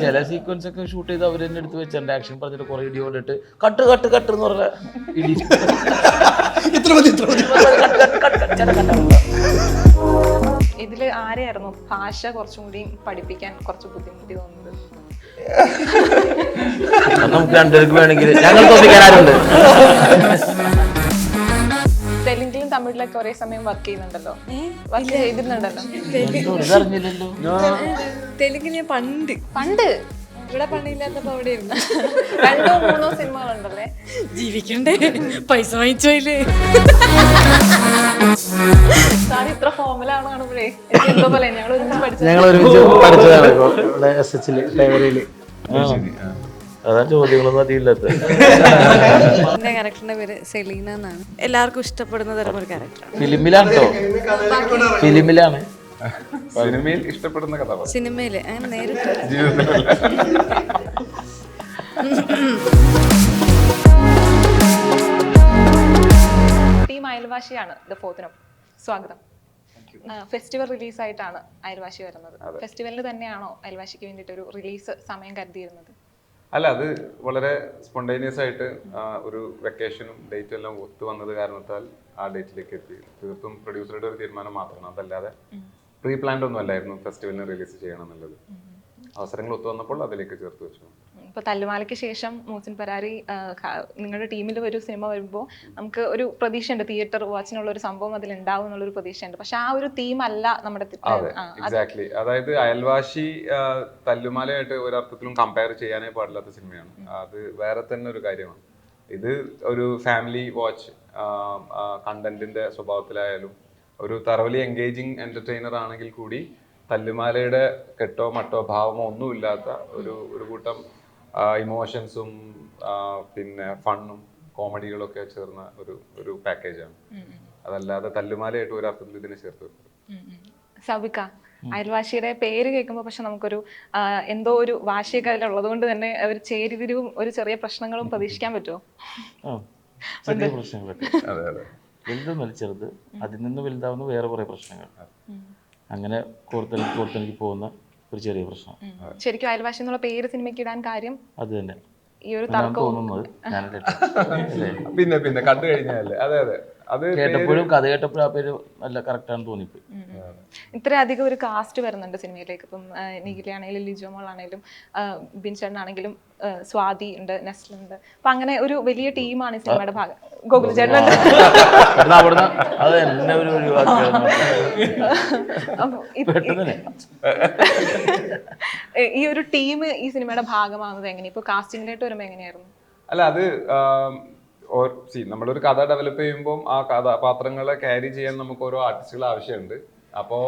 ചില സീക്വൻസ് ഒക്കെ ഷൂട്ട് ചെയ്ത് അവർ തന്നെ എടുത്ത് വെച്ചിട്ടുണ്ട് ആക്ഷൻ പറഞ്ഞിട്ട് കുറെ ഇടി കൊണ്ടിട്ട് കട്ട് കട്ട് കട്ട് എന്ന് പറഞ്ഞ ഇടി. ഇത്ര മതി ഇത്ര മതി. ഇതിൽ ആരെയായിരുന്നു ഭാഷ കുറച്ചും കൂടി പഠിപ്പിക്കാൻ കുറച്ച് ബുദ്ധിമുട്ടി തോന്നുന്നത്? നമുക്ക് രണ്ടുപേർക്ക് വേണമെങ്കിൽ ഞങ്ങൾ തോന്നിക്കാൻ ആരുണ്ട്? തമിഴിലൊക്കെ ഒരേ സമയം വർക്ക് ചെയ്യുന്നുണ്ടല്ലോ. വർക്ക് ചെയ്തിരുന്നുണ്ടല്ലോ തെലുങ്കിന് തെലുങ്ക് ഞാൻ പണ്ട്. പണ്ട്? ഇവിടെ പണിയില്ലാത്തപ്പോ അവിടെ ഇരുന്നു. രണ്ടോ മൂന്നോ സിനിമകളുണ്ടല്ലേ? ജീവിക്കണ്ടേ? പൈസ വാങ്ങിച്ചോയില്ലേ സാർ ഇത്ര ഫോമിലാണ് കാണുമ്പോഴേ. എന്തോ പോലെ ഞങ്ങൾ ഒരുമിച്ച് പഠിച്ചത് ഞങ്ങൾ ഒരുമിച്ച് പഠിച്ചതാണ് ലൈബ്രറിയിൽ അതാ ചോദ്യങ്ങളൊന്നും അറിയില്ലാത്ത എന്റെ ക്യാരക്ടറിന്റെ പേര് സെലീന എന്നാണ്. എല്ലാവർക്കും ഇഷ്ടപ്പെടുന്ന തരം ഒരു ക്യാരക്ടർ ഫിലിമിലാണ്? കേട്ടോ ഫിലിമിലാണ്. സിനിമയിൽ ഇഷ്ടപ്പെടുന്ന കഥാപാത്രം സിനിമയിൽ അങ്ങനെ നേരിട്ട്. ടീം അയൽവാശിയാണ് ദ ഫോർത്തിനും. സ്വാഗതം. ഫെസ്റ്റിവൽ റിലീസ് ആയിട്ടാണ് അയൽവാശി വരുന്നത്. ഫെസ്റ്റിവലിന് തന്നെയാണോ അയൽവാശിക്ക് വേണ്ടിയിട്ട് ഒരു റിലീസ് സമയം കരുതിയിരുന്നത്? അല്ല അത് വളരെ സ്പോണ്ടേനിയസ് ആയിട്ട് ഒരു വെക്കേഷനും ഡേറ്റും എല്ലാം ഒത്തു വന്നത് കാരണത്താൽ ആ ഡേറ്റിലേക്ക് എത്തി. തീർത്തും പ്രൊഡ്യൂസറുടെ ഒരു തീരുമാനം മാത്രമാണ്. അതല്ലാതെ പ്രീ പ്ലാൻഡ് ഒന്നും അല്ലായിരുന്നു ഫെസ്റ്റിവലിന് റിലീസ് ചെയ്യണം എന്നുള്ളത്. അവസരങ്ങൾ ഒത്തു വന്നപ്പോൾ അതിലേക്ക് ചേർത്ത് വെച്ചു. ഇപ്പൊ തല്ലുമാലയ്ക്ക് ശേഷം മൂസിൻ പരാരി നിങ്ങളുടെ ടീമിൽ ഒരു സിനിമ വരുമ്പോൾ നമുക്ക് ഒരു പ്രതീക്ഷയുണ്ട് തിയേറ്റർ വാച്ചിനുള്ള ഒരു സംഭവം അതിൽ ഉണ്ടാവും എന്നുള്ളൊരു പ്രതീക്ഷയുണ്ട്. പക്ഷെ ആ ഒരു തീം അല്ല നമ്മുടെ എക്സാക്ട്ലി അതായത് അയൽവാശി തല്ലുമാലയായിട്ട് ഒരർത്ഥത്തിലും കമ്പയർ ചെയ്യാനേ പാടില്ലാത്ത സിനിമയാണ് അത് വേറെ തന്നെ ഒരു കാര്യമാണ്. ഇത് ഒരു ഫാമിലി വാച്ച് കണ്ടന്റിന്റെ സ്വഭാവത്തിലായാലും ഒരു തറവലി എൻഗേജിങ് എന്റർടൈനർ ആണെങ്കിൽ കൂടി തല്ലുമാലയുടെ കെട്ടോ മട്ടോ ഭാവമോ ഒന്നുമില്ലാത്ത ഒരു ഒരു കൂട്ടം ഇമോഷൻസും പിന്നെ ഫണ്ണും കോമഡികളൊക്കെ ചേർന്ന ഒരു ഒരു പാക്കേജാണ്. അതല്ലാതെ തല്ലുമാലയായിട്ട് ഒരു അർത്ഥത്തിൽ ഇതിനെ ചേർത്ത് ഉം. അയൽവാശിയുടെ പേര് കേൾക്കുമ്പോൾ പക്ഷെ നമുക്കൊരു എന്തോ ഒരു വാശിയൊക്കെ അതിലുള്ളത് കൊണ്ട് തന്നെ ഒരു ചേരിതിരിവും ഒരു ചെറിയ പ്രശ്നങ്ങളും പ്രതീക്ഷിക്കാൻ പറ്റുമോ? ചെറിയ പ്രശ്നങ്ങളൊക്കെ അതെ അതെ. വലുതൊന്നുമല്ല ചെറുത്. അതിൽ നിന്ന് വലുതാവുന്ന വേറെ കുറെ പ്രശ്നങ്ങൾ. അങ്ങനെ കൂടുതൽ കോർത്തിണക്കി പോകുന്ന ഒരു ചെറിയ പ്രശ്നം. ശരിക്കും അയൽവാശി എന്നുള്ള പേര് സിനിമയ്ക്ക് ഇടാൻ കാര്യം അത് തന്നെ. ഈ ഒരു തർക്കം തർക്കവും തോന്നുന്നത് പിന്നെ പിന്നെ കണ്ടു കഴിഞ്ഞാൽ അതെ അതെ. അത് കേട്ടപ്പോഴും കഥ കേട്ടപ്പോഴും ആ പേര് നല്ല തോന്നിപ്പോയി. ഇത്രയധികം ഒരു കാസ്റ്റ് വരുന്നുണ്ട് സിനിമയിലേക്ക്. ഇപ്പം നിഖിലാണെങ്കിലും ലിജോ മോൾ ആണെങ്കിലും ബിൻചേട്ടനാണെങ്കിലും സ്വാതി ഉണ്ട് നെസ്ല ഉണ്ട്. അപ്പൊ അങ്ങനെ ഒരു വലിയ ടീമാണ് ഈ സിനിമയുടെ ഭാഗം. ഗോകുൽ അത് എന്നെ ഒരു ഈ ഒരു ടീം ഈ സിനിമയുടെ ഭാഗമാകുന്നത് എങ്ങനെ ഇപ്പൊ കാസ്റ്റിംഗിലായിട്ട് വരുമ്പോ എങ്ങനെയായിരുന്നു? അല്ല അത് സി നമ്മളൊരു കഥ ഡെവലപ്പ് ചെയ്യുമ്പോൾ ആ കഥാപാത്രങ്ങളെ ക്യാരി ചെയ്യാൻ നമുക്ക് ഓരോ ആർട്ടിസ്റ്റുകൾ ആവശ്യമുണ്ട് അപ്പോൾ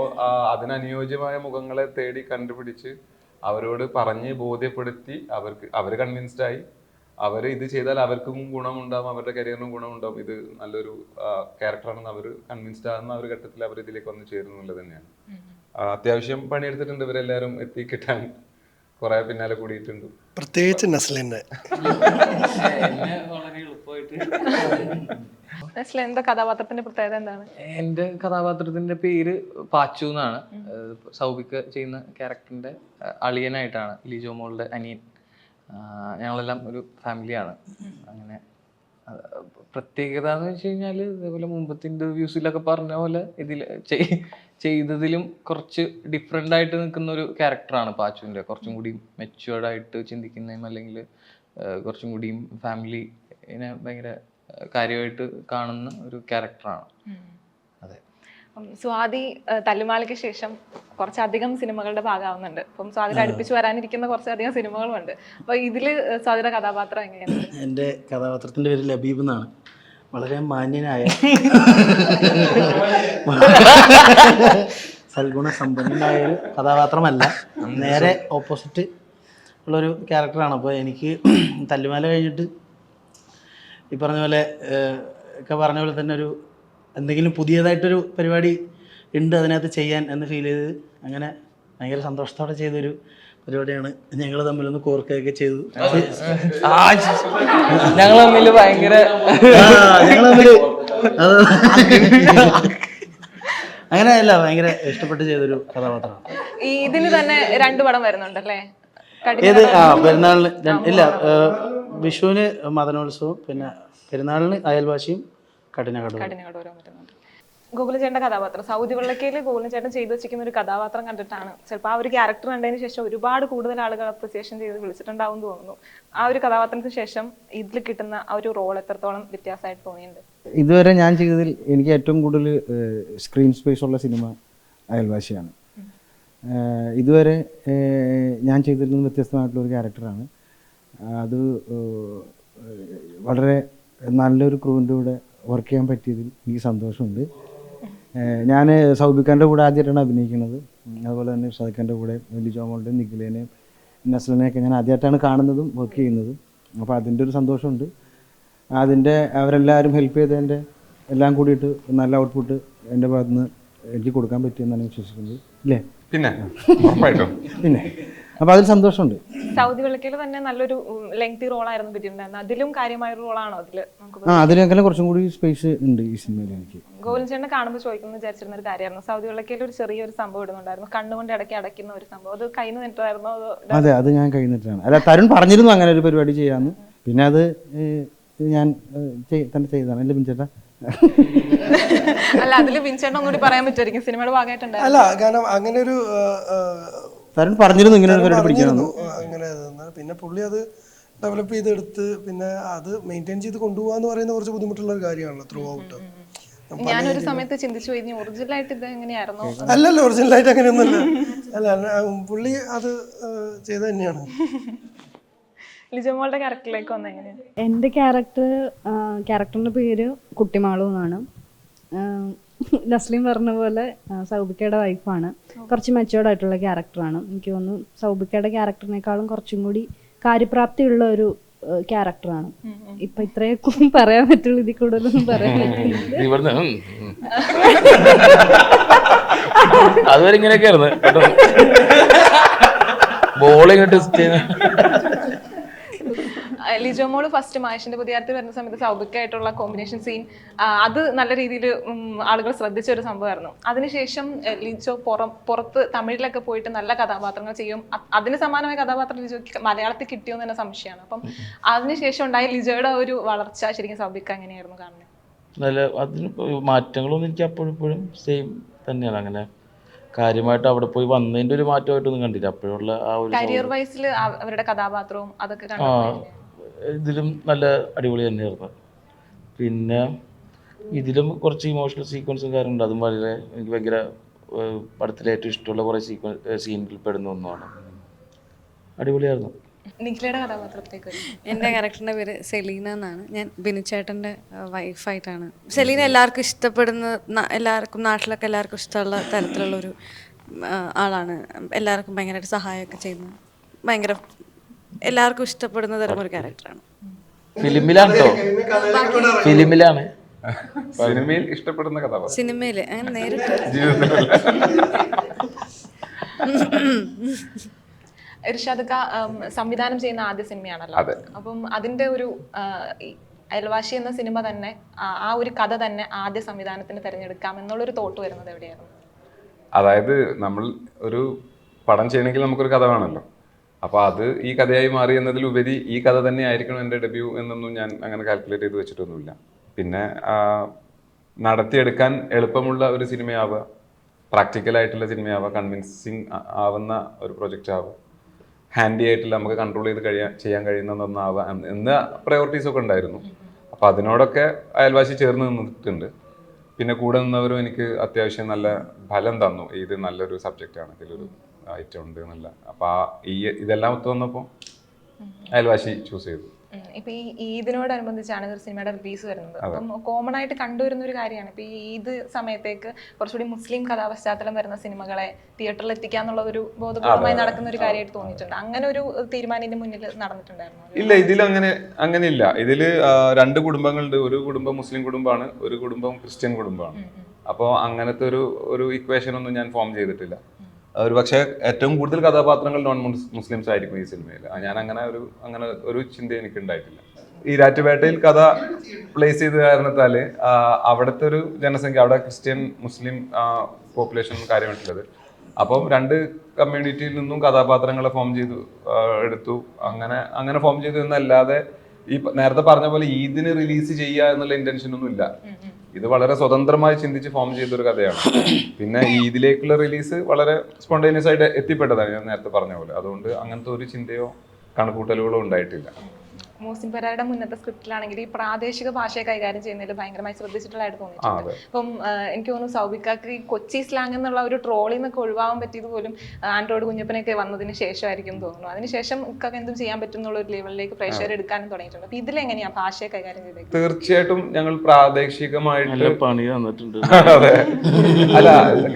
അതിനനുയോജ്യമായ മുഖങ്ങളെ തേടി കണ്ടുപിടിച്ച് അവരോട് പറഞ്ഞ് ബോധ്യപ്പെടുത്തി അവർക്ക് അവർ കൺവിൻസ്ഡ് ആയി. അവർ ഇത് ചെയ്താൽ അവർക്കും ഗുണമുണ്ടാവും അവരുടെ കരിയറിനും ഗുണമുണ്ടാവും. ഇത് നല്ലൊരു ക്യാരക്ടറാണെന്ന് അവർ കൺവിൻസ്ഡ് ആകുന്ന ആ ഒരു ഘട്ടത്തിൽ അവർ ഇതിലേക്ക് വന്ന് ചേരുന്നുള്ളത് തന്നെയാണ്. അത്യാവശ്യം പണിയെടുത്തിട്ടുണ്ട് ഇവരെല്ലാവരും എത്തിക്കിട്ടാൻ കുറെ പിന്നാലെ കൂടിയിട്ടുണ്ട്. പ്രത്യേകിച്ച് നസ്ലിന്റെ. നെസ്ല എന്താ കഥാപാത്രത്തിന്റെ പ്രത്യേകത എന്താണ്? എന്റെ കഥാപാത്രത്തിന്റെ പേര് പാച്ചു എന്നാണ്. സൗബിക്ക് ചെയ്യുന്ന ക്യാരക്ടറിന്റെ അളിയനായിട്ടാണ് ലിജോ മോളുടെ അനിയൻ. ഞങ്ങളെല്ലാം ഒരു ഫാമിലിയാണ്. അങ്ങനെ പ്രത്യേകത എന്ന് വെച്ച് കഴിഞ്ഞാൽ ഇതേപോലെ മുമ്പത്തെ ഇന്റർവ്യൂസിലൊക്കെ പറഞ്ഞ പോലെ ഇതിൽ ചെയ്തതിലും കുറച്ച് ഡിഫറെന്റ് ആയിട്ട് നിൽക്കുന്ന ഒരു ക്യാരക്ടറാണ് പാച്ചുവിന്റെ. കുറച്ചും കൂടി മെച്ചുവേർഡ് ആയിട്ട് ചിന്തിക്കുന്നതും അല്ലെങ്കിൽ കുറച്ചും കൂടിയും ഫാമിലിനെ ഭയങ്കര കാര്യമായിട്ട് കാണുന്ന ഒരു ക്യാരക്ടറാണ് അതെ. സ്വാതി തല്ലുമാലയ്ക്ക് ശേഷം കുറച്ചധികം സിനിമകളുടെ ഭാഗമാവുന്നുണ്ട്. അപ്പം സ്വാതിയുടെ അടുപ്പിച്ച് വരാനിരിക്കുന്ന കുറച്ചധികം സിനിമകളുമുണ്ട്. അപ്പൊ ഇതിൽ സ്വാതിയുടെ കഥാപാത്രം എങ്ങനെയാണ്? എന്റെ കഥാപാത്രത്തിന്റെ പേര് ലബീബ് എന്നാണ്. വളരെ മാന്യനായ സൽഗുണ സമ്പന്നനായ ഒരു കഥാപാത്രമല്ല. നേരെ ഓപ്പോസിറ്റ് ഉള്ളൊരു ക്യാരക്ടറാണ് അപ്പോൾ എനിക്ക് തല്ലുമാല കഴിഞ്ഞിട്ട് ഈ പറഞ്ഞ പോലെ ഒക്കെ പറഞ്ഞ പോലെ തന്നെ ഒരു എന്തെങ്കിലും പുതിയതായിട്ടൊരു പരിപാടി ഉണ്ട് അതിനകത്ത് ചെയ്യാൻ എന്ന് ഫീൽ ചെയ്ത് അങ്ങനെ ഭയങ്കര സന്തോഷത്തോടെ ചെയ്തൊരു പരിപാടിയാണ്. ഞങ്ങൾ തമ്മിലൊന്ന് കോർക്കുകയൊക്കെ ചെയ്തു. ഞങ്ങൾ തമ്മിൽ ഭയങ്കര ഞങ്ങൾ അങ്ങനെയല്ല ഭയങ്കര ഇഷ്ടപ്പെട്ട് ചെയ്തൊരു കഥാപാത്രമാണ്. ഇതിന് തന്നെ രണ്ട് പടം വരുന്നുണ്ട് അല്ലേ ഏത്? ആ പെരുന്നാളിന് രണ്ട്- ഇല്ല ഏഹ്, വിഷുവിന് മദനോത്സവം പിന്നെ പെരുന്നാളിന് അയൽവാസിയും കഠിനകടവും കഠിനകടോരം വരുന്നുണ്ട് കഥാപാത്രം. സൗദി വെള്ളക്കയിൽ ഗോകുലചേട്ടൻ ചെയ്തു വെച്ചിരിക്കുന്ന ഒരു കഥാപാത്രം കണ്ടിട്ടാണ് ചിലപ്പോൾ ആ ഒരു ക്യാരക്ടർ കണ്ടതിന് ശേഷം ഒരുപാട് കൂടുതൽ ആളുകൾ അപ്രിസിയേഷൻ ചെയ്ത് വിളിച്ചിട്ടുണ്ടാവും എന്ന് തോന്നുന്നു. ആ ഒരു കഥാപാത്രത്തിന് ശേഷം ഇതിൽ കിട്ടുന്ന ആ ഒരു റോൾ എത്രത്തോളം വ്യത്യാസമായിട്ട് തോന്നിയിട്ടുണ്ട്? ഇതുവരെ ഞാൻ ചെയ്തതിൽ എനിക്ക് ഏറ്റവും കൂടുതൽ സ്ക്രീൻ സ്പേസ് ഉള്ള സിനിമ അയൽവാസിയാണ്. ഇതുവരെ ഞാൻ ചെയ്തതിൽ നിന്ന് വ്യത്യസ്തമായിട്ടുള്ള ഒരു ക്യാരക്ടറാണ്. അത് വളരെ നല്ലൊരു ക്രൂവിന്റെ കൂടെ വർക്ക് ചെയ്യാൻ പറ്റിയതിൽ എനിക്ക് സന്തോഷമുണ്ട്. ഞാൻ സൗബിഖാന്റെ കൂടെ ആദ്യമായിട്ടാണ് അഭിനയിക്കുന്നത്. അതുപോലെ തന്നെ ഷാദിഖാന്റെ കൂടെ ലിജോമോളുടെയും നിഖിലേനെയും നസ്ലിനെയൊക്കെ ഞാൻ ആദ്യമായിട്ടാണ് കാണുന്നതും വർക്ക് ചെയ്യുന്നതും. അപ്പോൾ അതിന്റെ ഒരു സന്തോഷമുണ്ട്. അതിന്റെ അവരെല്ലാവരും ഹെൽപ്പ് ചെയ്തതിന്റെ എല്ലാം കൂടിയിട്ട് നല്ല ഔട്ട്പുട്ട് എന്റെ ഭാഗത്ത് നിന്ന് എനിക്ക് കൊടുക്കാൻ പറ്റിയെന്നാണ് വിശ്വസിക്കുന്നത്. ഇല്ലേ? പിന്നെ ഉറപ്പായിട്ടും. പിന്നെ. അപ്പോൾ അതിൽ സന്തോഷമുണ്ട്. സൗദി വിളക്കിൽ തന്നെ നല്ലൊരു ലെങ്തി റോളായിരുന്നു ആയിരുന്നു അതിലും കാര്യമായ ഒരു റോളാണോ അതിൽ? ആ അതിനേക്കാളും കുറച്ചും കൂടി സ്പേസ് ഉണ്ട് ഈ സിനിമയിൽ എനിക്ക്. ഗോവിന്ദ് ചേട്ടനെ കാണുമ്പോൾ ചോദിക്കുന്നു വിചാരിച്ചിരുന്ന ഒരു കാര്യമായിരുന്നു. സൗദി വിളക്കിൽ ഒരു ചെറിയൊരു സംഭവം ഇടുന്നുണ്ടായിരുന്നു. കണ്ണുകൊണ്ട് ഇടയ്ക്ക് അടയ്ക്കുന്ന ഒരു സംഭവം. അത് കൈന്ന് നിന്ന് നിന്നിട്ടായിരുന്നോ അതെ അത് ഞാൻ കഴിഞ്ഞിട്ടാണ് അല്ല തരുൺ പറഞ്ഞിരുന്നു അങ്ങനെ ഒരു പരിപാടി ചെയ്യാന്ന്. പിന്നെ അത് ഞാൻ തന്നെ ചെയ്തതാണ്. അല്ലേ ബിൻചേട്ടാ അല്ല അതിൽ വിൻചേട്ടൻ ഒന്നുകൂടി പറയാൻ പറ്റുമായിരിക്കും. സിനിമയുടെ ഭാഗമായിട്ടുണ്ടായിരുന്നു. അല്ല കാരണം അങ്ങനെ ഒരു തരൺ പറഞ്ഞിരുന്നു ഇങ്ങനെ ഒരു പരിപാടി പിടിക്കണമെന്ന് അങ്ങനെ. പിന്നെ പുള്ളി അത് ഡെവലപ്പ് ചെയ്തെടുത്ത് പിന്നെ അത് മെയിന്റെയിൻ ചെയ്ത് കൊണ്ടുപോകാന്ന് പറയുന്ന കുറച്ച് ബുദ്ധിമുട്ടുള്ള ഒരു കാര്യമാണല്ലോ ത്രൂ ഔട്ട് ഞാനൊരു സമയത്ത് ചിന്തിച്ചു കഴിഞ്ഞു ആയിട്ട് ഇത് എങ്ങനെയായിരുന്നു? അല്ലല്ലോ ഒറിജിനൽ ആയിട്ട് അങ്ങനെയൊന്നുമല്ല. അല്ല, പുള്ളി അത് ചെയ്ത് തന്നെയാണ്. ലിജമോളുടെ ക്യാരക്ടറിലേക്ക് വന്ന എങ്ങനെയാണ് എന്റെ ക്യാരക്ടർ ക്യാരക്ടറിന്റെ പേര് കുട്ടിമാളു എന്നാണ്. നസ്ലിം പറഞ്ഞ പോലെ സൗബിക്കയുടെ വൈഫാണ് കുറച്ച് മെച്ചുവേർഡ് ആയിട്ടുള്ള ക്യാരക്ടറാണ് എനിക്ക് തോന്നുന്നു സൗബിക്കയുടെ ക്യാരക്ടറിനേക്കാളും കുറച്ചും കൂടി കാര്യപ്രാപ്തിയുള്ള ഒരു ക്യാരക്ടറാണ് ഇപ്പൊ ഇത്രയൊക്കെ പറയാൻ പറ്റുള്ളൂ ഇതിൽ കൂടുതലൊന്നും പറയാൻ. അതുവരെ ഇങ്ങനെയൊക്കെ ആയിരുന്നു ബോളിങ് ടെസ്റ്റ് ചെയ്യുന്ന ലിജോമോൾ ഫസ്റ്റ് മഹേഷിന്റെ പുതിയാരത്തിൽ വരുന്ന സമയത്ത് സൗഭിക്കായിട്ടുള്ള കോമ്പിനേഷൻ സീൻ അത് നല്ല രീതിയിൽ ആളുകൾ ശ്രദ്ധിച്ച ഒരു സംഭവമായിരുന്നു. അതിനുശേഷം ലിജോ പുറം പുറത്ത് തമിഴിലൊക്കെ പോയിട്ട് നല്ല കഥാപാത്രങ്ങൾ ചെയ്യും. അതിന് സമാനമായ കഥാപാത്രം ലിജോ മലയാളത്തിൽ കിട്ടിയോ എന്ന് തന്നെ സംശയമാണ്. അപ്പം അതിനുശേഷം ഉണ്ടായ ലിജോയുടെ ഒരു വളർച്ച ശരിക്കും സൗഭിക്ക എങ്ങനെയായിരുന്നു കാണുന്നത്. നല്ല അതിന് മാറ്റങ്ങളൊന്നും എനിക്ക് അപ്പോഴും ഇപ്പോഴും സെയിം തന്നെയാണ്. അങ്ങനെ കാര്യമായിട്ട് അവിടെ പോയി വന്നതിന്റെ ഒരു മാറ്റമായിട്ടൊന്നും കണ്ടില്ല. അപ്പോഴുള്ള ആ ഒരു കരിയർ വൈസിൽ അവരുടെ കഥാപാത്രവും അതൊക്കെ ഇതിലും നല്ല അടിപൊളി തന്നെയായിരുന്നു. പിന്നെ ഇതിലും കുറച്ച് ഇമോഷണൽ സീക്വൻസും കാര്യങ്ങളുണ്ട് അതും വളരെ എനിക്ക് ഭയങ്കര പടത്തിലെ ഏറ്റവും ഇഷ്ടമുള്ള കുറേ സീക്വൻ സീനിൽ പെടുന്ന ഒന്നാണ്. അടിപൊളിയായിരുന്നു. നിഖിലയുടെ കഥാപാത്രത്തേക്ക്. എന്റെ ക്യാരക്ടറിന്റെ പേര് സെലീന എന്നാണ്. ഞാൻ ബിനിച്ചേട്ടന്റെ വൈഫായിട്ടാണ് സെലീന എല്ലാവർക്കും ഇഷ്ടപ്പെടുന്ന എല്ലാവർക്കും നാട്ടിലൊക്കെ എല്ലാവർക്കും ഇഷ്ടമുള്ള തരത്തിലുള്ള ഒരു ആളാണ്. എല്ലാവർക്കും ഭയങ്കരമായിട്ട് സഹായമൊക്കെ ചെയ്യുന്ന ഭയങ്കര എല്ലാവർക്കും ഇഷ്ടപ്പെടുന്ന തരം ഒരു ക്യാരക്ടറാണ്. ഫിലിമിലാണ്? കേട്ടോ ഫിലിമിലാണ്. സിനിമയിൽ ഇഷ്ടപ്പെടുന്ന കഥാപാത്രം സിനിമയിൽ അങ്ങനെ നേരിട്ട് ഇർഷാദ് സംവിധാനം ചെയ്യുന്ന ആദ്യ സിനിമയാണല്ലോ. അപ്പം അതിന്റെ ഒരു അയൽവാശി എന്ന സിനിമ തന്നെ ആ ആ ഒരു കഥ തന്നെ ആദ്യ സംവിധാനത്തിന് തിരഞ്ഞെടുക്കാം എന്നുള്ളൊരു തോട്ട് വരുന്നത് എവിടെയായിരുന്നു? അതായത് നമ്മൾ ഒരു പടം ചെയ്യണമെങ്കിൽ നമുക്കൊരു കഥ വേണമല്ലോ. അപ്പോൾ അത് ഈ കഥയായി മാറി എന്നതിലുപരി ഈ കഥ തന്നെ ആയിരിക്കണം എന്റെ ഡെബ്യൂ എന്നൊന്നും ഞാൻ അങ്ങനെ കാൽക്കുലേറ്റ് ചെയ്ത് വെച്ചിട്ടൊന്നുമില്ല. പിന്നെ നടത്തിയെടുക്കാൻ എളുപ്പമുള്ള ഒരു സിനിമയാവുക പ്രാക്ടിക്കലായിട്ടുള്ള സിനിമയാവുക കൺവിൻസിങ് ആവുന്ന ഒരു പ്രൊജക്റ്റ് ആവുക ഹാൻഡി ആയിട്ടുള്ള നമുക്ക് കൺട്രോൾ ചെയ്ത് കഴിയാൻ ചെയ്യാൻ കഴിയുന്ന ഒന്നാവുക എന്ന പ്രയോറിറ്റീസ് ഒക്കെ ഉണ്ടായിരുന്നു. അപ്പോൾ അതിനോടൊക്കെ അയൽവാശി ചേർന്ന് നിന്നിട്ടുണ്ട്. പിന്നെ കൂടെ നിന്നവരും എനിക്ക് അത്യാവശ്യം നല്ല ഫലം തന്നു. ഇത് നല്ലൊരു സബ്ജക്റ്റാണ് ഇതിലൊരു ഐറ്റം ഉണ്ട് എന്നല്ല. അപ്പോൾ ആ ഈ ഇതെല്ലാം ഒത്തു വന്നപ്പോൾ അയൽവാസി ചൂസ് ചെയ്തു. ഇപ്പൊ ഈ ഈദിനോടനുബന്ധിച്ചാണ് ഒരു സിനിമയുടെ റിലീസ് വരുന്നത്. അപ്പം കോമൺ ആയിട്ട് കണ്ടുവരുന്ന ഒരു കാര്യമാണ്. ഇപ്പൊ ഈ ഈദ് സമയത്തേക്ക് കുറച്ചുകൂടി മുസ്ലിം കഥാപശ്ചാത്തലം വരുന്ന സിനിമകളെ തിയേറ്ററിൽ എത്തിക്കാന്നുള്ള ഒരു ബോധപൂർവമായി നടക്കുന്ന ഒരു കാര്യമായിട്ട് തോന്നിയിട്ടുണ്ട്. അങ്ങനെ ഒരു തീരുമാനം ഇതിന്റെ മുന്നിൽ നടന്നിട്ടുണ്ടായിരുന്നു? ഇല്ല ഇതിൽ അങ്ങനെ അങ്ങനെ ഇല്ല ഇതിൽ രണ്ട് കുടുംബങ്ങളുണ്ട്. ഒരു കുടുംബം മുസ്ലിം കുടുംബമാണ് ഒരു കുടുംബം ക്രിസ്ത്യൻ കുടുംബമാണ്. അപ്പോൾ അങ്ങനത്തെ ഒരു ഒരു ഇക്വേഷൻ ഒന്നും ഞാൻ ഫോം ചെയ്തിട്ടില്ല. ഒരു പക്ഷേ ഏറ്റവും കൂടുതൽ കഥാപാത്രങ്ങൾ നോൺ മുസ്ലിംസ് ആയിരിക്കും ഈ സിനിമയിൽ ഞാൻ അങ്ങനെ ഒരു അങ്ങനെ ഒരു ചിന്ത എനിക്ക് ഉണ്ടായിട്ടില്ല ഈ രാറ്റുപേട്ടയിൽ കഥ പ്ലേസ് ചെയ്ത കാരണത്താൽ അവിടുത്തെ ഒരു ജനസംഖ്യ അവിടെ ക്രിസ്ത്യൻ മുസ്ലിം പോപ്പുലേഷൻ കാര്യമായിട്ടുള്ളത്. അപ്പം രണ്ട് കമ്മ്യൂണിറ്റിയിൽ നിന്നും കഥാപാത്രങ്ങളെ ഫോം ചെയ്തു എടുത്തു. അങ്ങനെ അങ്ങനെ ഫോം ചെയ്തു എന്നല്ലാതെ ഈ നേരത്തെ പറഞ്ഞ പോലെ ഈദിന് റിലീസ് ചെയ്യുക എന്നുള്ള ഇന്റൻഷൻ ഒന്നും ഇല്ല ഇത് വളരെ സ്വതന്ത്രമായി ചിന്തിച്ച് ഫോം ചെയ്തൊരു കഥയാണ്. പിന്നെ ഇതിലേക്കുള്ള റിലീസ് വളരെ സ്പോണ്ടേനിയസ് ആയിട്ട് എത്തിപ്പെട്ടതാണ്. ഞാൻ നേരത്തെ പറഞ്ഞ പോലെ. അതുകൊണ്ട് അങ്ങനത്തെ ഒരു ചിന്തയോ കണക്കൂട്ടലുകളോ ഉണ്ടായിട്ടില്ല. മോസിൻ പെരയുടെ മുന്നത്തെ സ്ക്രിപ്റ്റിലാണെങ്കിൽ ഈ പ്രാദേശിക ഭാഷയെ കൈകാര്യം ചെയ്യുന്നതിൽ ഭയങ്കരമായി ശ്രദ്ധിച്ചിട്ടുള്ളതായിട്ട് തോന്നിയിട്ടുണ്ട്. അപ്പം എനിക്ക് തോന്നുന്നു സൗബിക്കാക്ക് ഈ കൊച്ചി സ്ലാങ് എന്നുള്ള ഒരു ട്രോളിൽ നിന്നൊക്കെ ഒഴിവാകാൻ പറ്റിയത് പോലും ആൻഡ്രോയിഡ് കുഞ്ഞപ്പനൊക്കെ വന്നതിന് ശേഷമായിരിക്കും തോന്നുന്നു. അതിനുശേഷം ഇക്കൊക്കെ എന്തും ചെയ്യാൻ പറ്റും എന്നുള്ള ഒരു ലെവലിലേക്ക് പ്രഷർ എടുക്കാനും തുടങ്ങിയിട്ടുണ്ട്. അപ്പൊ ഇതിലെങ്ങനെയാണ് ഭാഷയെ കൈകാര്യം ചെയ്തേക്കുന്നത്? തീർച്ചയായിട്ടും ഞങ്ങൾ പ്രാദേശികമായിട്ട് നല്ല പണി തന്നിട്ടുണ്ട്. അതെ. അല്ല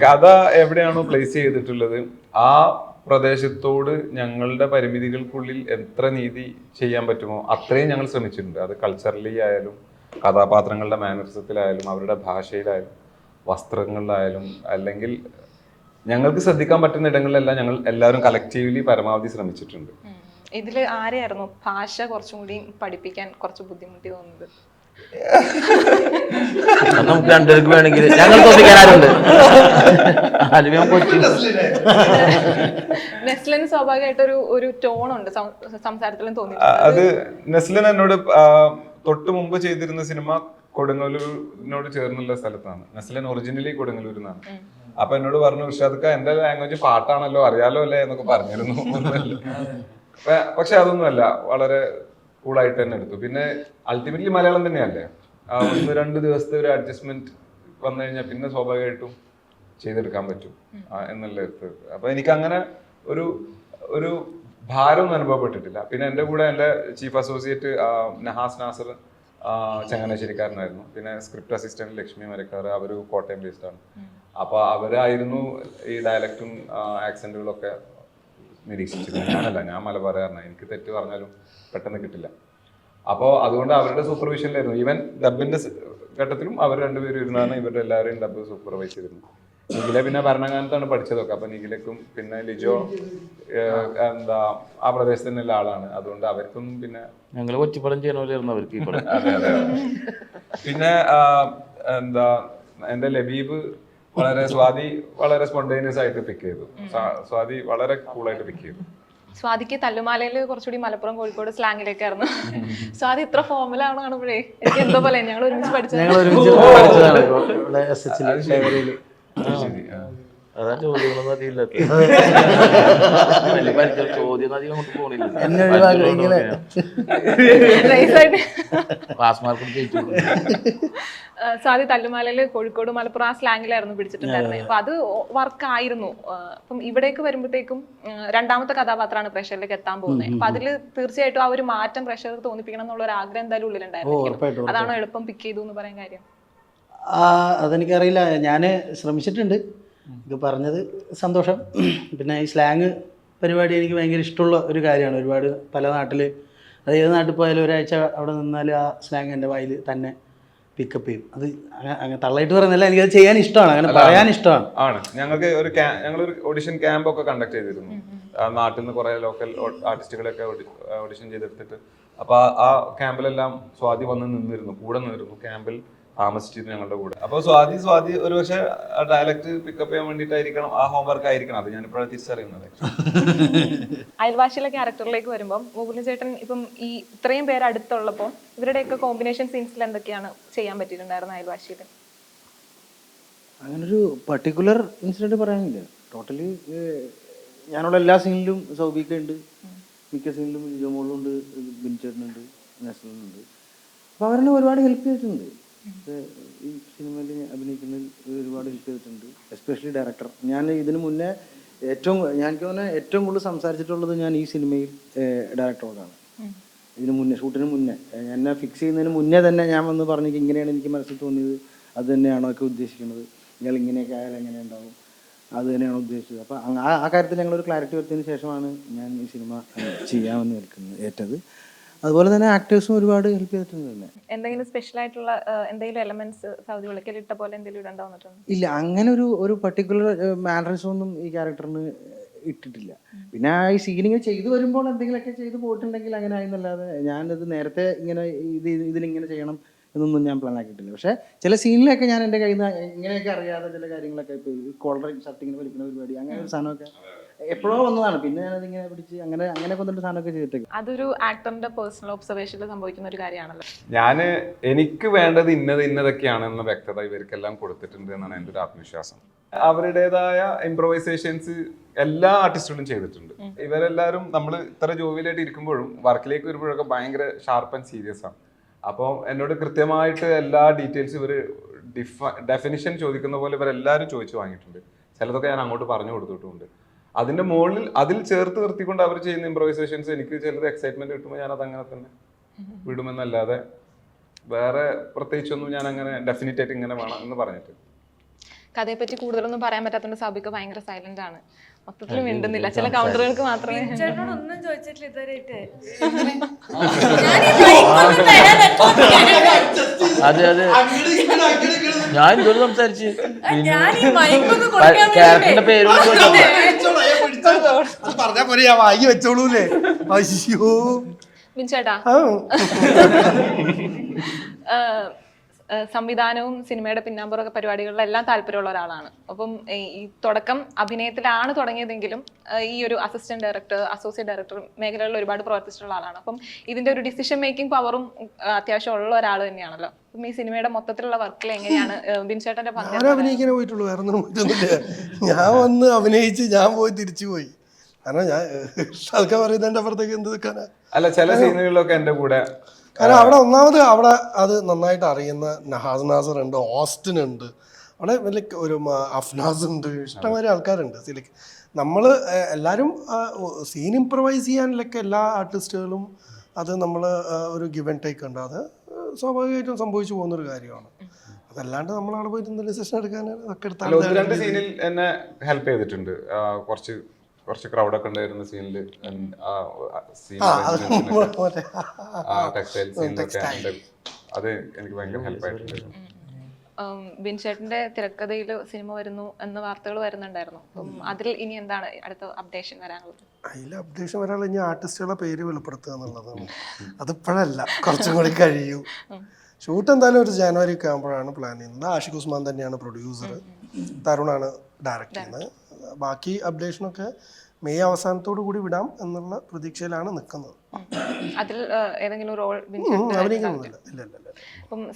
കഥ എവിടെയാണോ പ്ലേസ് ചെയ്തിട്ടുള്ളത് ആ പ്രദേശത്തോട് ഞങ്ങളുടെ പരിമിതികൾക്കുള്ളിൽ എത്ര നീതി ചെയ്യാൻ പറ്റുമോ അത്രയും ഞങ്ങൾ ശ്രമിച്ചിട്ടുണ്ട്. അത് കൾച്ചറലി ആയാലും കഥാപാത്രങ്ങളുടെ മാനറിസത്തിലായാലും അവരുടെ ഭാഷയിലായാലും വസ്ത്രങ്ങളിലായാലും അല്ലെങ്കിൽ ഞങ്ങൾക്ക് ശ്രദ്ധിക്കാൻ പറ്റുന്ന ഇടങ്ങളിലെല്ലാം ഞങ്ങൾ എല്ലാവരും കളക്റ്റീവ്ലി പരമാവധി ശ്രമിച്ചിട്ടുണ്ട്. ഇതിൽ ആരെയായിരുന്നു? ഭാഷ കുറച്ചും കൂടി പഠിപ്പിക്കാൻ കുറച്ച് ബുദ്ധിമുട്ടി തോന്നുന്നത്? നമുക്ക് രണ്ടുപേർക്ക് വേണമെങ്കിൽ ഞങ്ങൾ തോന്നിക്കാനാരുണ്ട് കൊച്ചി. നെസ്ലിന് സ്വാഭാവികമായിട്ട് ഒരു ഒരു ടോൺ ഉണ്ട് സംസാരത്തിലും അത് നെസ്ലിൻ എന്നോട് തൊട്ട് മുമ്പ് ചെയ്തിരുന്ന സിനിമ കൊടുങ്ങല്ലൂരിനോട് ചേർന്നുള്ള സ്ഥലത്താണ്. നെസ്ലിൻ ഒറിജിനലി കൊടുങ്ങല്ലൂരിൽ നിന്നാണ് അപ്പൊ എന്നോട് പറഞ്ഞു ഉഷാദക്ക എന്റെ ലാംഗ്വേജ് പാട്ടാണല്ലോ അറിയാലോ അല്ലേ? എന്നൊക്കെ പറഞ്ഞിരുന്നു. പക്ഷെ അതൊന്നുമല്ല. വളരെ കൂളായിട്ട് തന്നെ എടുത്തു. പിന്നെ അൾട്ടിമേറ്റ്ലി മലയാളം തന്നെയല്ലേ? ആ, ഒന്ന് രണ്ട് ദിവസത്തെ ഒരു അഡ്ജസ്റ്റ്മെന്റ് വന്നു കഴിഞ്ഞാൽ പിന്നെ സ്വാഭാവികമായിട്ടും ചെയ്തെടുക്കാൻ പറ്റും. എന്നുള്ള. അപ്പൊ എനിക്ക് അങ്ങനെ ഒരു ഒരു ഭാരമൊന്നും അനുഭവപ്പെട്ടിട്ടില്ല. പിന്നെ എന്റെ കൂടെ എന്റെ ചീഫ് അസോസിയേറ്റ് നഹാസ് നാസർ ചങ്ങനാശ്ശേരിക്കാരനായിരുന്നു. പിന്നെ സ്ക്രിപ്റ്റ് അസിസ്റ്റന്റ് ലക്ഷ്മി മരക്കാർ അവർ കോട്ടയം ബേസ്ഡ് ആണ്. അപ്പൊ അവരായിരുന്നു ഈ ഡയലക്റ്റും ആക്സെന്റുകളും ഒക്കെ നിരീക്ഷിച്ചിരുന്നത് ഞാനല്ല ഞാൻ മലബാറുകാരനാണ് എനിക്ക് തെറ്റ് പറഞ്ഞാലും പെട്ടെന്ന് കിട്ടില്ല. അപ്പോൾ അതുകൊണ്ട് അവരുടെ സൂപ്പർവിഷനിലായിരുന്നു ഈവൻ ഡബിന്റെ ഘട്ടത്തിലും അവർ രണ്ടുപേരും ഇരുന്നാണ് ഇവരുടെ എല്ലാവരെയും ഡബ് സൂപ്പർവൈസ് ചെയ്തിരുന്നത്. നിഖില പിന്നെ ഭരണകാലത്താണ് പഠിച്ചതൊക്കെ. അപ്പം നിഖിലക്കും പിന്നെ ലിജോ എന്താ ആ പ്രദേശത്ത് തന്നെയുള്ള ആളാണ്. അതുകൊണ്ട് അവർക്കൊന്നും പിന്നെ ഞങ്ങൾ ഒറ്റപ്പടം ചെയ്യണ പോലെയായിരുന്നു അവർക്ക് പിന്നെ എന്താ എന്റെ ലബീബ് വളരെ സ്വാതി വളരെ സ്പോണ്ടേനിയസ് ആയിട്ട് പിക്ക് ചെയ്തു. സ്വാ- സ്വാതി വളരെ കൂളായിട്ട് പിക്ക് ചെയ്തു. സ്വാതിക്ക് തല്ലുമാലയിൽ കുറച്ചുകൂടി മലപ്പുറം കോഴിക്കോട് സ്ലാങ്ങിലേക്കായിരുന്നു. സ്വാതി ഇത്ര ഫോമിലാണോ കാണുമ്പോഴേ എനിക്ക് എന്തോ പോലെ ഞങ്ങൾ ഒരുമിച്ച് പഠിച്ചത് അതാ ചോദ്യങ്ങളൊന്നും ചോദ്യം അധികം അങ്ങോട്ട് പോണില്ല. മാർക്ക് ജയിച്ചു സാദി സ്വാതി തല്ലുമാലയിൽ കോഴിക്കോട് മലപ്പുറം ആ സ്ലാങ്ങിലായിരുന്നു പിടിച്ചിട്ടുണ്ടായിരുന്നത്. അപ്പൊ അത് വർക്കായിരുന്നു. അപ്പം ഇവിടേക്ക് വരുമ്പോഴത്തേക്കും രണ്ടാമത്തെ കഥാപാത്രമാണ് പ്രഷറിലേക്ക് എത്താൻ പോകുന്നത്. അപ്പൊ അതിൽ തീർച്ചയായിട്ടും ആ ഒരു മാറ്റം പ്രഷർ തോന്നിപ്പിക്കണം എന്നുള്ള ഒരു ആഗ്രഹം എന്തായാലും ഉള്ളിലുണ്ടായിരുന്നു. അതാണോ എളുപ്പം പിക്ക് ചെയ്തു എന്ന് പറയാൻ കാര്യം? ആ അതെനിക്കറിയില്ല. ഞാൻ ശ്രമിച്ചിട്ടുണ്ട്. ഇത് പറഞ്ഞത് സന്തോഷം. പിന്നെ ഈ സ്ലാങ് പരിപാടി എനിക്ക് ഭയങ്കര ഇഷ്ടമുള്ള ഒരു കാര്യമാണ്. ഒരുപാട് പല നാട്ടിൽ അത് ഏത് നാട്ടിൽ പോയാലും ഒരാഴ്ച അവിടെ നിന്നാൽ ആ സ്ലാങ് എന്റെ വായിൽ തന്നെ പിക്കപ്പ് ചെയ്യും. അത് അങ്ങ- അങ്ങനെ തള്ളയിട്ട് പറയുന്നില്ല എനിക്കത് ചെയ്യാൻ ഇഷ്ടമാണ്. അങ്ങനെ പറയാൻ ഇഷ്ടമാണ്. ആണ്. ഞങ്ങൾക്ക് ഒരു ഞങ്ങളൊരു ഓഡിഷൻ ക്യാമ്പ് ഒക്കെ കണ്ടക്ട് ചെയ്തിരുന്നു. ആ നാട്ടിൽ നിന്ന് കുറേ ലോക്കൽ ആർട്ടിസ്റ്റുകളൊക്കെ ഓഡിഷൻ ചെയ്തെടുത്തിട്ട്. അപ്പോൾ ആ- ആ ക്യാമ്പിലെല്ലാം സ്വാതി വന്ന് നിന്നിരുന്നു. കൂടെ നിന്നിരുന്നു ക്യാമ്പിൽ താമസിച്ചിരുന്നു ഞങ്ങളുടെ കൂടെ. അപ്പോൾ സ്വാതി സ്വാതി ഒരു പക്ഷേ ഡയലക്ട് പിക്കപ്പ് ചെയ്യാൻ വേണ്ടിയിട്ടായിരിക്കണം ആ ഹോംവർക്ക് ആയിരിക്കണം. അത് ഞാൻ ഇപ്പോഴാണ് തിരിച്ചറിയുന്നത് അയൽവാസിയിലെ ക്യാരക്ടറിലേക്ക് വരുമ്പോൾ ഗോകുലൻ ചേട്ടൻ ഇപ്പം ഈ ഇത്രയും പേര് അടുത്തുള്ളപ്പോൾ ഇവരുടെയൊക്കെ കോമ്പിനേഷൻ സീൻസിൽ എന്തൊക്കെയാണ് ചെയ്യാൻ പറ്റിയിട്ടുണ്ടായിരുന്നത് അയൽവാസിയിൽ അങ്ങനൊരു പർട്ടിക്കുലർ ഇൻസിഡന്റ് പറയാനില്ല. ടോട്ടലി ഞാനുള്ള എല്ലാ സീനിലും സൗബിക്ക ഉണ്ട്. മിക്ക സീനിലും ജോമോളുണ്ട് ബിൻചേട്ടനുണ്ട് നസലുണ്ട് അപ്പോൾ അവരെന്നെ ഒരുപാട് ഹെൽപ്പ് ചെയ്തിട്ടുണ്ട്. ഈ സിനിമയിൽ അഭിനയിക്കുന്നതിൽ ഒരുപാട് ഹെൽപ്പ് ചെയ്തിട്ടുണ്ട്. എസ്പെഷ്യലി ഡയറക്ടർ ഞാൻ ഇതിനു മുന്നേ ഏറ്റവും ഞാൻ തോന്നുന്നത് ഏറ്റവും കൂടുതൽ സംസാരിച്ചിട്ടുള്ളത് ഞാൻ ഈ സിനിമയിൽ ഡയറക്ടറോടാണ് ഇതിന് മുന്നേ ഷൂട്ടിന് മുന്നേ. എന്നെ ഫിക്സ് ചെയ്യുന്നതിന് മുന്നേ തന്നെ ഞാൻ വന്ന് പറഞ്ഞു ഇങ്ങനെയാണ് എനിക്ക് മനസ്സിൽ തോന്നിയത്. അത് തന്നെയാണോ ഒക്കെ ഉദ്ദേശിക്കുന്നത്. നിങ്ങൾ ഇങ്ങനെയൊക്കെ ആയാലും എങ്ങനെ ഉണ്ടാവും. അത് തന്നെയാണ് ഉദ്ദേശിച്ചത്. അപ്പോൾ ആ ആ കാര്യത്തിൽ ഞങ്ങളൊരു ക്ലാരിറ്റി വരുത്തിയതിന് ശേഷമാണ് ഞാൻ ഈ സിനിമ ചെയ്യാമെന്ന് നിൽക്കുന്നത് ഏറ്റത്. അതുപോലെ തന്നെ ആക്ടേഴ്സും ഒരുപാട് ഹെൽപ്പ് ചെയ്തിട്ടുണ്ട് തന്നെ എന്തെങ്കിലും സ്പെഷ്യൽ ആയിട്ടുള്ള എന്തെങ്കിലും എലമെന്റ്സ് സൗദി വിളക്കിൽ ഇട്ട പോലെ എന്തെങ്കിലും ഇല്ല അങ്ങനെ ഒരു ഒരു പർട്ടിക്കുലർ മാനറിസം ഒന്നും ഈ ക്യാരക്ടറിന് ഇട്ടിട്ടില്ല. പിന്നെ ആ ഈ സീനിങ് ചെയ്തു വരുമ്പോൾ എന്തെങ്കിലുമൊക്കെ ചെയ്തു പോയിട്ടുണ്ടെങ്കിൽ അങ്ങനെ ആയെന്നല്ലാതെ ഞാനത് നേരത്തെ ഇങ്ങനെ ഇത് ഇതിലിങ്ങനെ ചെയ്യണം എന്നൊന്നും ഞാൻ പ്ലാൻ ആക്കിയിട്ടില്ല. പക്ഷേ ചില സീനിലൊക്കെ ഞാൻ എന്റെ കയ്യിൽ നിന്ന് ഇങ്ങനെയൊക്കെ അറിയാതെ ചില കാര്യങ്ങളൊക്കെ ഇപ്പോൾ കോളർ ഷർട്ടിങ്ങനെ വലിക്കുന്ന പരിപാടി അങ്ങനെ ഒരു സാധനമൊക്കെ എപ്പോഴോ വന്നതാണ്. പിന്നെ ഞാനത് ഇങ്ങനെ പിടിച്ച് അങ്ങനെ അങ്ങനെ കൊണ്ടൊരു സാധനമൊക്കെ ചെയ്തിട്ടേക്കും. അതൊരു ആക്ടറിന്റെ പേഴ്സണൽ ഒബ്സർവേഷനിൽ സംഭവിക്കുന്ന ഒരു കാര്യമാണല്ലോ. ഞാൻ എനിക്ക് വേണ്ടത് ഇന്നത് ഇന്നതൊക്കെയാണെന്ന വ്യക്തത ഇവർക്കെല്ലാം കൊടുത്തിട്ടുണ്ട് എന്നാണ് എന്റെ ഒരു ആത്മവിശ്വാസം. അവരുടേതായ ഇംപ്രൊവൈസേഷൻസ് എല്ലാ ആർട്ടിസ്റ്റുകളും ചെയ്തിട്ടുണ്ട്. ഇവരെല്ലാവരും നമ്മൾ ഇത്ര ജോലിയിലായിട്ട് ഇരിക്കുമ്പോഴും വർക്കിലേക്ക് വരുമ്പോഴൊക്കെ ഭയങ്കര ഷാർപ്പ് ആൻഡ് സീരിയസ് ആണ്. അപ്പോൾ എന്നോട് കൃത്യമായിട്ട് എല്ലാ ഡീറ്റെയിൽസ് ഇവർ ഡിഫ ഡെഫിനിഷൻ ചോദിക്കുന്ന പോലെ ഇവരെല്ലാവരും ചോദിച്ചു വാങ്ങിയിട്ടുണ്ട്. ചിലതൊക്കെ ഞാൻ അങ്ങോട്ട് പറഞ്ഞു കൊടുത്തിട്ടുമുണ്ട് അതിന്റെ മുകളിൽ അതിൽ ചേർത്ത് നിർത്തിക്കൊണ്ട് അവർ ചെയ്യുന്ന ഇംപ്രവൈസേഷൻസ് എനിക്ക് ചിലത് എക്സൈറ്റ്മെന്റ് കിട്ടുമ്പോൾ ഞാൻ അത് അങ്ങനെ തന്നെ വിടുമെന്നല്ലാതെ വേറെ പ്രത്യേകിച്ചൊന്നും ഞാൻ അങ്ങനെ ഡെഫിനറ്റ് ആയിട്ട് ഇങ്ങനെ വേണം എന്ന് പറഞ്ഞിട്ട്. പറ്റി കൂടുതലൊന്നും പറയാൻ പറ്റാത്തതുകൊണ്ട് സബിക്ക് ഭയങ്കര സൈലന്റ് ആണ്. മൊത്തത്തിൽ മിണ്ടുന്നില്ല. ചില കൗണ്ടറുകൾക്ക് മാത്രമേ. ഒന്നും ചോദിച്ചിട്ടില്ല ഇതുവരെയായിട്ട്. അതെ അതെ. ഞാൻ സംസാരിച്ച് ക്യാരക്ടറിന്റെ പേര് പറഞ്ഞാ പോലെ ഞാൻ വാങ്ങി വെച്ചോളൂലേ അയ്യോ. ഏഹ്, സംവിധാനവും സിനിമയുടെ പിന്നാമ്പുറ പരിപാടികളിലെല്ലാം താല്പര്യമുള്ള ഒരാളാണ്. അപ്പം ഈ തുടക്കം അഭിനയത്തിലാണ് തുടങ്ങിയതെങ്കിലും ഈ ഒരു അസിസ്റ്റന്റ് ഡയറക്ടർ അസോസിയേറ്റ് ഡയറക്ടർ മേഖലകളിൽ ഒരുപാട് പ്രവർത്തിച്ചിട്ടുള്ള ആളാണ്. അപ്പം ഇതിന്റെ ഒരു ഡിസിഷൻ മേക്കിംഗ് പവറും അത്യാവശ്യമുള്ള അത്യാവശ്യം ഉള്ള ഒരാൾ തന്നെയാണല്ലോ. അപ്പം ഈ സിനിമയുടെ മൊത്തത്തിലുള്ള വർക്കിൽ എങ്ങനെയാണ് ബിൻചേട്ടന്റെ പങ്ക് അഭിനയിക്കാൻ പോയിട്ടുള്ളൂ? വേറെ ഞാൻ വന്ന് അഭിനയിച്ച് ഞാൻ പോയി തിരിച്ചു പോയി കാരണം ഞാൻ ആൾക്കാർ പറയുന്നതിന്റെ അപ്പുറത്തേക്ക് എന്ത് നിൽക്കാനാ? അല്ല ചില സീനുകളിലൊക്കെ എന്റെ കൂടെ കാരണം അവിടെ ഒന്നാമത് അവിടെ അത് നന്നായിട്ട് അറിയുന്ന നഹാസ് നാസർ ഉണ്ട് ഓസ്റ്റിൻ ഉണ്ട്. അവിടെ വലിയ ഒരു അഫ്നാസ് ഉണ്ട് ഇഷ്ടംമാതിരി ആൾക്കാരുണ്ട്. സിലിക്ക് നമ്മൾ എല്ലാവരും സീൻ ഇംപ്രവൈസ് ചെയ്യാനിലൊക്കെ എല്ലാ ആർട്ടിസ്റ്റുകളും അത് നമ്മൾ ഒരു ഗിവൻ ആൻഡ് ടേക്ക് ഉണ്ട്. അത് സ്വാഭാവികമായിട്ടും സംഭവിച്ചു പോകുന്നൊരു കാര്യമാണ്. അതല്ലാണ്ട് നമ്മൾ അവിടെ പോയിട്ട് സെഷൻ എടുക്കാൻ ഒക്കെ എടുത്താൽ രണ്ട് സീനിൽ എന്നെ ഹെൽപ്പ് ചെയ്തിട്ടുണ്ട്. കുറച്ച് കുറച്ച് ക്രൗഡൊക്കെ ഉണ്ടായിരുന്ന സീനിൽ ആ അത് മറ്റേ ടെക്സ്റ്റൈൽ സീനിലൊക്കെ എന്റെ അത് എനിക്ക് ഭയങ്കര ഹെൽപ്പ് ആയിട്ടുണ്ട്. ബിൻഷേട്ടിന്റെ ബിൻചേട്ടന്റെ തിരക്കഥയിൽ സിനിമ വരുന്നു എന്ന വാർത്തകൾ വരുന്നുണ്ടായിരുന്നു. അപ്പം അതിൽ ഇനി എന്താണ് അടുത്ത അപ്ഡേഷൻ വരാനുള്ളത്? അതിൽ അപ്ഡേഷൻ വരാനുള്ള ഇനി ആർട്ടിസ്റ്റുകളെ പേര് വെളിപ്പെടുത്തുക എന്നുള്ളതാണ്. അതിപ്പോഴല്ല കുറച്ചും കൂടി കഴിയൂ. ഷൂട്ട് എന്തായാലും ഒരു ജാനുവരി ഒക്കെ ആകുമ്പോഴാണ് പ്ലാൻ ചെയ്യുന്നത്. ആഷിഖ് ഉസ്മാൻ തന്നെയാണ് പ്രൊഡ്യൂസർ തരുണാണ് ഡയറക്റ്റ് ചെയ്യുന്നത്. ബാക്കി അപ്ഡേഷനൊക്കെ മെയ് അവസാനത്തോടു കൂടി വിടാം എന്നുള്ള പ്രതീക്ഷയിലാണ് നിൽക്കുന്നത്. അതിൽ ഏതെങ്കിലും റോൾ ഇല്ല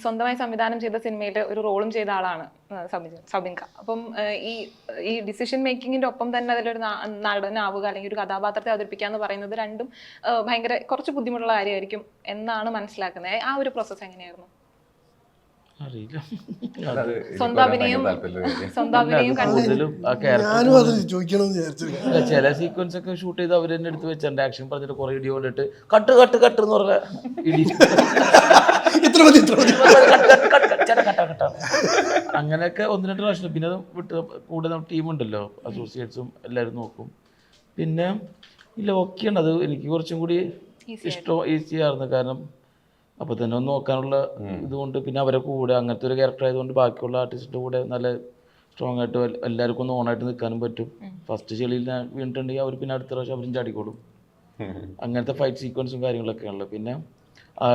സ്വന്തമായി സംവിധാനം ചെയ്ത സിനിമയിൽ ഒരു റോളും ചെയ്ത ആളാണ് സബിൻക. അപ്പം ഈ ഈ ഡിസിഷൻ മേക്കിങ്ങിന്റെ ഒപ്പം തന്നെ അതിലൊരു നടനാവുക അല്ലെങ്കിൽ ഒരു കഥാപാത്രത്തെ അവതരിപ്പിക്കുക എന്ന് പറയുന്നത് രണ്ടും ഭയങ്കര കുറച്ച് ബുദ്ധിമുട്ടുള്ള കാര്യമായിരിക്കും എന്നാണ് മനസ്സിലാക്കുന്നത്. ആ ഒരു പ്രോസസ്സ് എങ്ങനെയായിരുന്നു? ഞാനും അത് ചോദിക്കണമെന്ന് വിചാരിച്ചില്ല അല്ല, ചില സീക്വൻസ് ഒക്കെ ഷൂട്ട് ചെയ്ത് അവരെന്നെ തന്നെ എടുത്ത് വെച്ചിട്ടുണ്ട് ആക്ഷൻ പറഞ്ഞിട്ട് കുറെ ഇടി കൊണ്ടിട്ട് കട്ട് കട്ട് കട്ട് എന്ന് പറഞ്ഞ ഇടി. ഇത്ര മതി ഇത്ര മതി. കട്ട്, കട്ട്, കട്ട്, കട്ട്, ചേട്ടാ, കട്ടാ, കട്ടാ. അങ്ങനെയൊക്കെ ഒന്ന് രണ്ട് പ്രാവശ്യം. പിന്നെ അത് വിട്ട് കൂടെ ടീമുണ്ടല്ലോ അസോസിയേറ്റ്സും എല്ലാവരും നോക്കും. പിന്നെ ഇല്ല ഒക്കെയാണ്. അത് എനിക്ക് കുറച്ചും കൂടി ഇഷ്ടം ഈസിയായിരുന്നു കാരണം അപ്പോൾ തന്നെ ഒന്ന് നോക്കാനുള്ള ഇതുകൊണ്ട് പിന്നെ അവരെ കൂടെ അങ്ങനത്തെ ഒരു ക്യാരക്ടർ ആയതുകൊണ്ട് ബാക്കിയുള്ള ആർട്ടിസ്റ്റിന്റെ കൂടെ നല്ല സ്ട്രോങ് ആയിട്ട് എല്ലാവർക്കും ഒന്ന് ഓണായിട്ട് നിൽക്കാനും പറ്റും. ഫസ്റ്റ് ചെളിയിൽ ഞാൻ വീണിട്ടുണ്ടെങ്കിൽ അവർ പിന്നെ അടുത്ത പ്രാവശ്യം അവരും ചാടിക്കോളും. അങ്ങനത്തെ ഫൈറ്റ് സീക്വൻസും കാര്യങ്ങളൊക്കെ ആണല്ലോ പിന്നെ ആ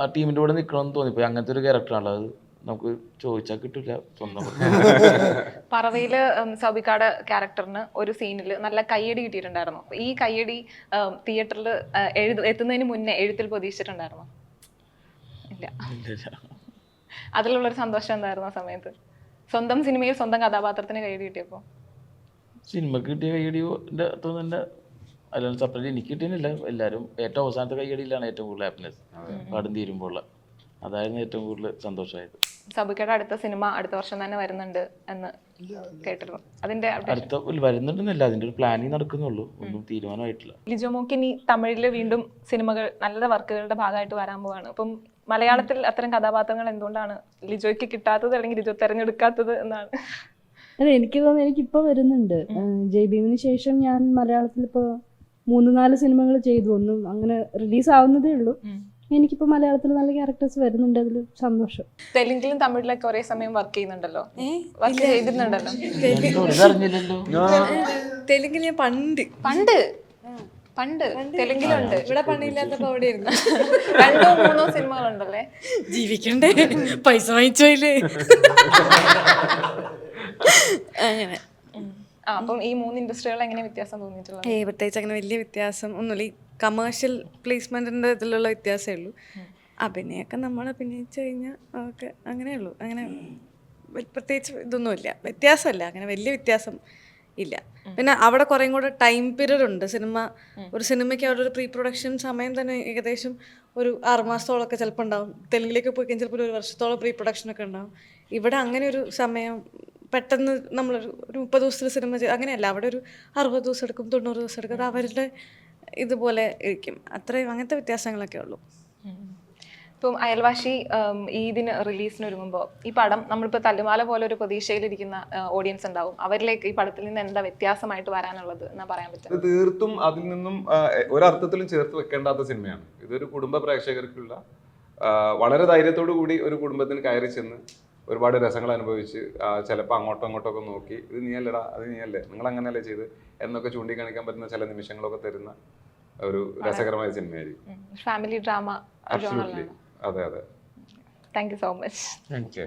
ആ ടീമിന്റെ കൂടെ നിൽക്കണമെന്ന് തോന്നിപ്പോയി. അങ്ങനത്തെ ഒരു ക്യാരക്ടറാണല്ലോ അത്. നമുക്ക് ചോദിച്ചാൽ കിട്ടില്ല സ്വന്തം പറവയിൽ സൗബിക്കാട് ക്യാരക്ടറിന് ഒരു സീനിൽ നല്ല കയ്യടി കിട്ടിയിട്ടുണ്ടായിരുന്നു. അപ്പൊ ഈ കയ്യടി തിയേറ്ററിൽ എഴുത എത്തുന്നതിന് മുന്നേ എഴുത്തിൽ പ്രതീക്ഷിച്ചിട്ടുണ്ടായിരുന്നു? ഇല്ല. അതിലുള്ളൊരു സന്തോഷം എന്തായിരുന്നു ആ സമയത്ത്? സ്വന്തം സിനിമയിൽ സ്വന്തം കഥാപാത്രത്തിന് കൈയടി കിട്ടിയപ്പോൾ സിനിമക്ക് കിട്ടിയ കൈയടിയോ അത്ര തന്നെ. അല്ലാണ്ട് സെപ്പറേറ്റ് എനിക്ക് കിട്ടിയില്ല എല്ലാവരും ഏറ്റവും അവസാനത്തെ കൈയടിയിലാണ് ഏറ്റവും കൂടുതൽ ഹാപ്പിനെസ് പാടും തീരുമ്പോൾ ഉള്ള അതായിരുന്നു ഏറ്റവും കൂടുതൽ സന്തോഷമായത്. സബിക്കയുടെ അടുത്ത സിനിമ അടുത്ത വർഷം തന്നെ വരുന്നുണ്ട് എന്ന് കേട്ടിരുന്നു. അതിന്റെ. അടുത്ത വരുന്നുണ്ടെന്നല്ല അതിന്റെ ഒരു പ്ലാനിങ് നടക്കുന്നുള്ളൂ. ഒന്നും തീരുമാനമായിട്ടില്ല. ലിജോ മോക്കിനി ഇനി തമിഴിൽ വീണ്ടും സിനിമകൾ നല്ല വർക്കുകളുടെ ഭാഗമായിട്ട് വരാൻ പോവാണ്. അപ്പം മലയാളത്തിൽ അത്തരം കഥാപാത്രങ്ങൾ എന്തുകൊണ്ടാണ് ലിജോയ്ക്ക് കിട്ടാത്തത് അല്ലെങ്കിൽ ലിജോ തെരഞ്ഞെടുക്കാത്തത് എന്നാണ്? അല്ല എനിക്ക് തോന്നുന്നു എനിക്കിപ്പോൾ വരുന്നുണ്ട്. ജയ് ഭീമിന് ശേഷം ഞാൻ മലയാളത്തിൽ ഇപ്പോൾ മൂന്ന് നാല് സിനിമകൾ ചെയ്തു. ഒന്നും അങ്ങനെ റിലീസ് ആവുന്നതേ ഉള്ളൂ. എനിക്കിപ്പോൾ മലയാളത്തിൽ നല്ല ക്യാരക്ടേഴ്സ് വരുന്നുണ്ട്. അതിൽ സന്തോഷം. തെലുങ്കിലും തമിഴിലൊക്കെ ഒരേ സമയം വർക്ക് ചെയ്യുന്നുണ്ടല്ലോ? വർക്ക് ചെയ്തിട്ടുണ്ടല്ലോ? തെലുങ്കിൽ ഞാൻ പണ്ട്. പണ്ട്? പണ്ട്. തെലുങ്കിലുണ്ട്. ഇവിടെ പണിയില്ലാത്തപ്പോ അവിടെ ഇരുന്നു രണ്ടോ മൂന്നോ സിനിമകളുണ്ടല്ലേ? ജീവിക്കണ്ടേ? പൈസ വാങ്ങിച്ചോയില്ലേ അങ്ങനെ. അപ്പം ഈ മൂന്ന് ഇൻഡസ്ട്രികൾ എങ്ങനെ വ്യത്യാസം തോന്നിയിട്ടുള്ളത്? ഏ പ്രത്യേകിച്ച് അങ്ങനെ വലിയ വ്യത്യാസം ഒന്നുമില്ല. ഈ കമേഴ്ഷ്യൽ പ്ലേസ്മെന്റിന്റെ ഇതിലുള്ള വ്യത്യാസമേ ഉള്ളൂ. അഭിനയൊക്കെ നമ്മൾ അഭിനയിച്ചു കഴിഞ്ഞാൽ ഒക്കെ അങ്ങനെയുള്ളൂ അങ്ങനെ പ്രത്യേകിച്ച് ഇതൊന്നുമില്ല. വ്യത്യാസമല്ല. അങ്ങനെ വലിയ വ്യത്യാസം ഇല്ല. പിന്നെ അവിടെ കുറേം കൂടെ ടൈം പീരീഡ് ഉണ്ട്. സിനിമ ഒരു സിനിമയ്ക്ക് അവിടെ ഒരു പ്രീ പ്രൊഡക്ഷൻ സമയം തന്നെ ഏകദേശം ഒരു ആറുമാസത്തോളമൊക്കെ ചിലപ്പോൾ ഉണ്ടാവും. തെലുങ്കിലേക്ക് പോയി കഴിഞ്ഞാൽ ചിലപ്പോൾ ഒരു വർഷത്തോളം പ്രീ പ്രൊഡക്ഷൻ ഒക്കെ ഉണ്ടാവും. ഇവിടെ അങ്ങനെ ഒരു സമയം പെട്ടെന്ന് നമ്മൾ ഒരു മുപ്പത് ദിവസത്തിൽ സിനിമ ചെയ്ത് അങ്ങനെയല്ല അവിടെ ഒരു അറുപത് ദിവസം എടുക്കും തൊണ്ണൂറ് ദിവസം എടുക്കും അത് അവരുടെ ഇതുപോലെ ഇരിക്കും. അത്രയും അങ്ങനത്തെ വ്യത്യാസങ്ങളൊക്കെ ഉള്ളൂ. ഇപ്പം അയൽവാശി ഈദിന് റിലീസിന് ഒരുങ്ങുമ്പോൾ ഈ പടം നമ്മളിപ്പോൾ തല്ലുമാല പോലെ ഒരു പ്രതീക്ഷയിലിരിക്കുന്ന ഓഡിയൻസ് ഉണ്ടാവും. അവരിലേക്ക് ഈ പടത്തിൽ നിന്ന് എന്താ വ്യത്യാസമായിട്ട് വരാനുള്ളത് എന്നാ പറയാൻ പറ്റും? ഇത് തീർത്തും അതിൽ നിന്നും ഒരർത്ഥത്തിലും ചേർത്ത് വെക്കേണ്ടാത്ത സിനിമയാണ്. ഇതൊരു കുടുംബ പ്രേക്ഷകർക്കുള്ള വളരെ ധൈര്യത്തോടു കൂടി ഒരു കുടുംബത്തിന് കയറി ചെന്ന് ഒരുപാട് രസങ്ങൾ അനുഭവിച്ച് ചിലപ്പോൾ അങ്ങോട്ടും ഇങ്ങോട്ടും ഒക്കെ നോക്കി ഇത് നീയല്ലടാ അത് നീയല്ലേ നിങ്ങൾ അങ്ങനെയല്ലേ ചെയ്ത് എന്നൊക്കെ ചൂണ്ടിക്കാണിക്കാൻ പറ്റുന്ന ചില നിമിഷങ്ങളൊക്കെ തരുന്ന ഒരു രസകരമായ സിനിമയായിരിക്കും. ഫാമിലി ഡ്രാമ അതെ അതെ. Thank you so much